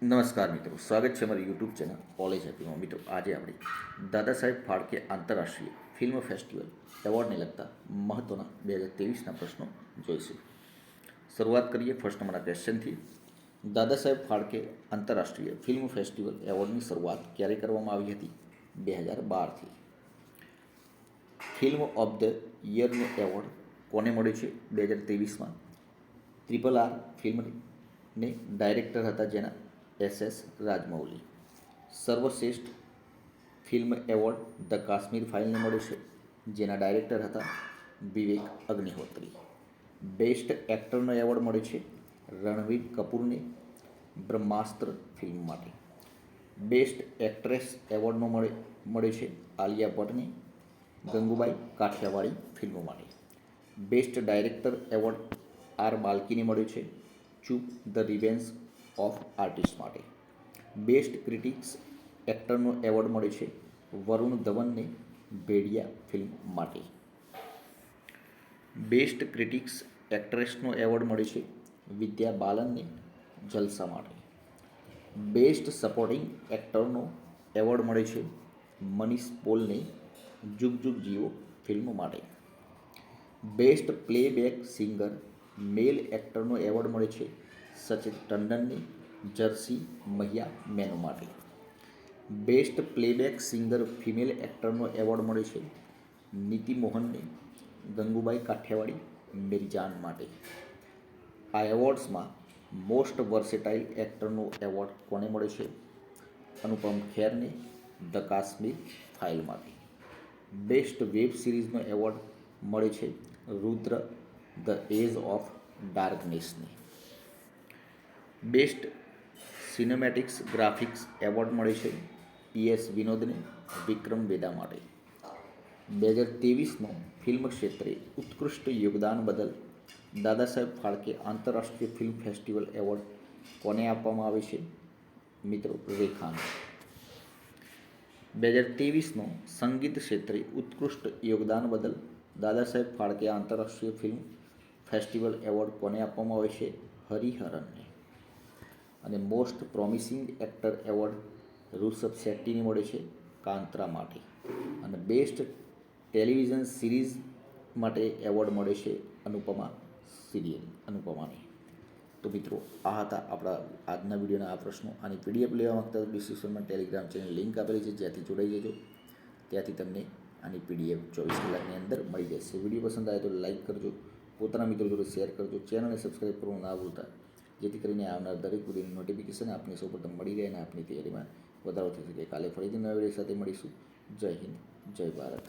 નમસ્કાર મિત્રો, સ્વાગત છે અમારી યુટ્યુબ ચેનલ કોલેજ હેપીમાં મિત્રો, આજે આપણે દાદા સાહેબ ફાળકે આંતરરાષ્ટ્રીય ફિલ્મ ફેસ્ટિવલ એવોર્ડને લગતા મહત્ત્વના બે હજાર ત્રેવીસના પ્રશ્નો જોઈશું. શરૂઆત કરીએ ફર્સ્ટ નંબરના ક્વેશ્ચનથી દાદા સાહેબ ફાળકે આંતરરાષ્ટ્રીય ફિલ્મ ફેસ્ટિવલ એવોર્ડની શરૂઆત ક્યારે કરવામાં આવી હતી? બે હજાર બારથી. ફિલ્મ ઓફ ધ યરનો એવોર્ડ કોને મળ્યો છે? બે હજાર ત્રેવીસમાં. ટ્રિપલ આર ફિલ્મને ડાયરેક્ટર હતા જેના એસ એસ રાજમૌલી. સર્વશ્રેષ્ઠ ફિલ્મ એવોર્ડ ધ કાશ્મીર ફાઇલને મળ્યો છે, જેના ડાયરેક્ટર હતા વિવેક અગ્નિહોત્રી. બેસ્ટ એક્ટરનો એવોર્ડ મળ્યો છે રણવીર કપૂરને બ્રહ્માસ્ત્ર ફિલ્મ માટે. બેસ્ટ એક્ટ્રેસ એવોર્ડનો મળે, મળ્યો છે આલિયા ભટ્ટને ગંગુબાઈ કાઠિયાવાડી ફિલ્મ માટે. બેસ્ટ ડાયરેક્ટર એવોર્ડ આર બાલ્કીને મળ્યો છે Chup the revenge of artist માટે. બેસ્ટ ક્રિટિક્સ એક્ટરનો એવોર્ડ મળ્યો છે વરુણ ધવનને ભેડિયા ફિલ્મ માટે. બેસ્ટ ક્રિટિક્સ એક્ટ્રેસનો એવોર્ડ મળ્યો છે વિદ્યા બાલનને જલસા માટે. બેસ્ટ સપોર્ટિંગ એક્ટરનો એવોર્ડ મળ્યો છે મનીષ પોલને જુગ જુગ જીવો ફિલ્મ માટે. બેસ્ટ પ્લેબેક સિંગર મેલ એક્ટરનો એવોર્ડ મળ્યો છે સચિન ટંડનની, જર્સી મહિયા મેનો માટે. બેસ્ટ પ્લેબેક સિંગર ફિમેલ એક્ટરનો એવોર્ડ મળ્યો છે નીતિ મોહનને, ગંગુબાઈ કાઠિયાવાડી મિરજાન માટે. આ એવોર્ડ્સમાં મોસ્ટ વર્સેટાઇલ એક્ટરનો એવોર્ડ કોને મળ્યો છે? અનુપમ ખેરને, ધ કાશ્મીર ફાઇલ માટે બેસ્ટ વેબ સિરીઝનો એવોર્ડ મળે છે રુદ્ર ધ એજ ઓફ ડાર્કનેસની બેસ્ટ સિનેમેટિક્સ ગ્રાફિક્સ એવોર્ડ મળે છે પીએસ વિનોદને વિક્રમ વેદા માટે બે હજાર ત્રેવીસનો ફિલ્મ ક્ષેત્રે ઉત્કૃષ્ટ યોગદાન બદલ દાદા સાહેબ ફાળકે આંતરરાષ્ટ્રીય ફિલ્મ ફેસ્ટિવલ એવોર્ડ કોને આપવામાં આવે છે મિત્રો રેખાને બે હજાર ત્રેવીસનો સંગીત ક્ષેત્રે ઉત્કૃષ્ટ યોગદાન બદલ દાદા સાહેબ ફાળકે આંતરરાષ્ટ્રીય ફિલ્મ ફેસ્ટિવલ એવોર્ડ કોને આપવામાં આવે છે? હરિહરનને. અને most promising actor award Rishabh શેટ્ટીને મળે છે કાંતરા માટે. અને બેસ્ટ ટેલિવિઝન સિરીઝ માટે એવોર્ડ મળે છે અનુપમા સિરિયલ, અનુપમાને. તો મિત્રો, આ હતા આપણા આજના વિડીયોના આ પ્રશ્નો. આની પીડીએફ લેવા માગતા ડિસ્ક્રિપ્શનમાં ટેલિગ્રામ ચેનલ લિંક આપેલી છે, જ્યાંથી જોડાઈ જજો. ત્યાંથી તમને આની પીડીએફ ચોવીસ કલાકની અંદર મળી જશે વીડિયો પસંદ આવે તો લાઇક કરજો. પોતાના મિત્રો જોડે શેર કરજો. ચેનલને સબસ્ક્રાઈબ કરવું ના ભૂલતા. જેથી કરીને આવનાર દરેક વિડીયોની નોટિફિકેશન આપને સૌપ્રથમ મળી રહે અને આપની તૈયારીમાં વધારો થઈ શકે. કાલે ફરીથી નવા સાથે મળીશું. જય હિન્દ, જય ભારત.